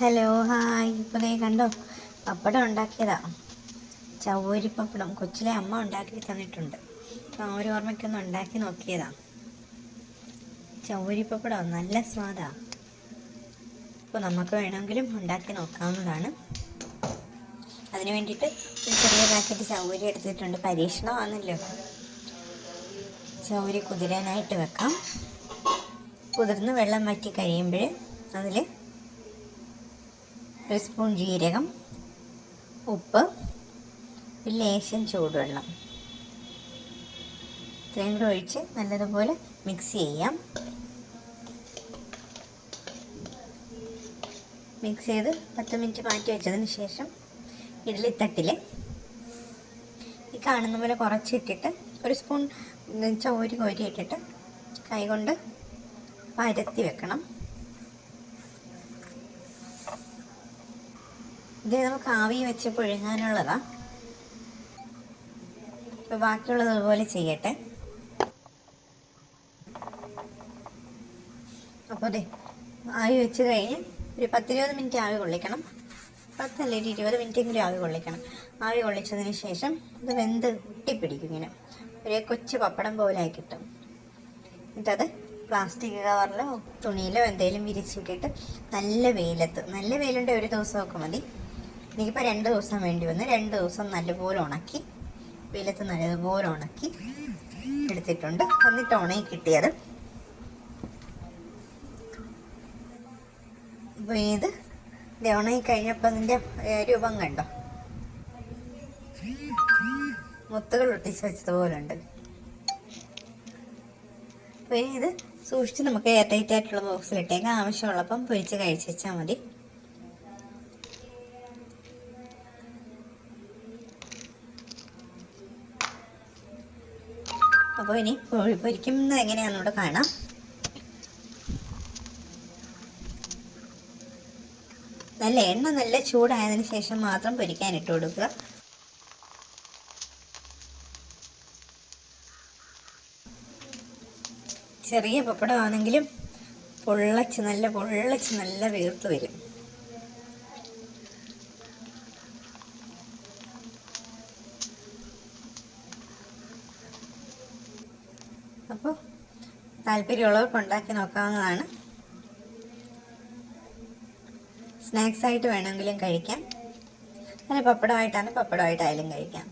Hello hi. ഇപ്പോൾ ദേ കണ്ടോ? പപ്പടം ഉണ്ടാക്കിയതാ. ചവ്വരി പപ്പടം കൊച്ചിലെ അമ്മ ഉണ്ടാക്കി തന്നിട്ടുണ്ട്. അപ്പം ആ ഒരു ഓർമ്മയ്ക്കൊന്ന് ഉണ്ടാക്കി നോക്കിയതാ. ചവ്വരി പപ്പടം നല്ല സ്വാദാ. അപ്പോൾ നമുക്ക് വേണമെങ്കിലും ഉണ്ടാക്കി നോക്കാവുന്നതാണ്. അതിന് വേണ്ടിയിട്ട് ഒരു ചെറിയ പാക്കറ്റ് ചവ്വരി എടുത്തിട്ടുണ്ട്. പരീക്ഷണമാണല്ലോ. ചവ്വരി കുതിരാനായിട്ട് വെക്കാം. കുതിർന്ന് വെള്ളം വറ്റി കഴിയുമ്പോൾ അതിൽ ഒരു സ്പൂൺ ജീരകം ഉപ്പ് ലേശം ചൂടുവെള്ളം. ഇത്രയും കൂടെ ഒഴിച്ച് നല്ലതുപോലെ മിക്സ് ചെയ്യാം. മിക്സ് ചെയ്ത് പത്ത് മിനിറ്റ് മാറ്റി വെച്ചതിന് ശേഷം ഇഡ്ഡലിത്തട്ടിൽ ഈ കാണുന്ന പോലെ കുറച്ചിട്ടിട്ട് ഒരു സ്പൂൺ ചോരി കോരി ഇട്ടിട്ട് കൈകൊണ്ട് പരത്തി വെക്കണം. ഇത് നമുക്ക് ആവി വെച്ച് പുഴുങ്ങാനുള്ളതാ. ഇപ്പൊ ബാക്കിയുള്ളത് ഇതുപോലെ ചെയ്യട്ടെ. അപ്പോൾ അതെ ആവി വെച്ച് കഴിഞ്ഞ് ഒരു പത്തിരുപത് മിനിറ്റ് ആവി കൊള്ളിക്കണം. പത്തല്ല ഒരു ഇരുപത് മിനിറ്റെങ്കിലും ആവി കൊള്ളിക്കണം. ആവി കൊള്ളിച്ചതിന് ശേഷം ഇത് വെന്ത് ഒട്ടിപ്പിടിക്കും ഇങ്ങനെ. ഒരു കൊച്ചു പപ്പടം പോലെ ആയി കിട്ടും. എന്നിട്ടത് പ്ലാസ്റ്റിക് കവറിലോ തുണിയിലോ എന്തെങ്കിലും വിരിച്ചിട്ടിട്ട് നല്ല വെയിലത്ത് നല്ല വെയിലുണ്ട് ഒരു ദിവസമൊക്കെ മതി. എനിക്കിപ്പോൾ രണ്ട് ദിവസം വേണ്ടി വന്ന് രണ്ട് ദിവസം നല്ലപോലെ ഉണക്കി വെയിലത്ത് നല്ലതുപോലെ ഉണക്കി എടുത്തിട്ടുണ്ട്. എന്നിട്ട് ഉണങ്ങി കിട്ടിയത്. ഇത് ഉണങ്ങി കഴിഞ്ഞപ്പോൾ അതിന്റെ രൂപം കണ്ടോ? മുത്തുകൾ ഒട്ടിച്ച് വെച്ചതുപോലെ ഉണ്ട്. അപ്പോൾ ഇത് സൂക്ഷിച്ച് നമുക്ക് എയർ ടൈറ്റ് ആയിട്ടുള്ള ബോക്സിലിട്ടേക്ക് ആവശ്യമുള്ളപ്പം പൊരിച്ച് കഴിച്ച് വെച്ചാൽ മതി. അപ്പോൾ ഇനി കോഴി പൊരിക്കുന്നത് എങ്ങനെയാണെന്നൂടെ കാണാം. നല്ല എണ്ണ നല്ല ചൂടായതിനു ശേഷം മാത്രം പൊരിക്കാൻ ഇട്ട് കൊടുക്കുക. ചെറിയ പപ്പടമാണെങ്കിലും പൊള്ളച്ച് നല്ല പൊള്ളച്ച് നല്ല വീർത്ത് വരും. അപ്പോൾ താല്പര്യമുള്ളവർക്ക് ഉണ്ടാക്കി നോക്കാവുന്നതാണ്. സ്നാക്സ് ആയിട്ട് വേണമെങ്കിലും കഴിക്കാം. അങ്ങനെ പപ്പടമായിട്ടാണ് പപ്പടമായിട്ടായാലും കഴിക്കാം.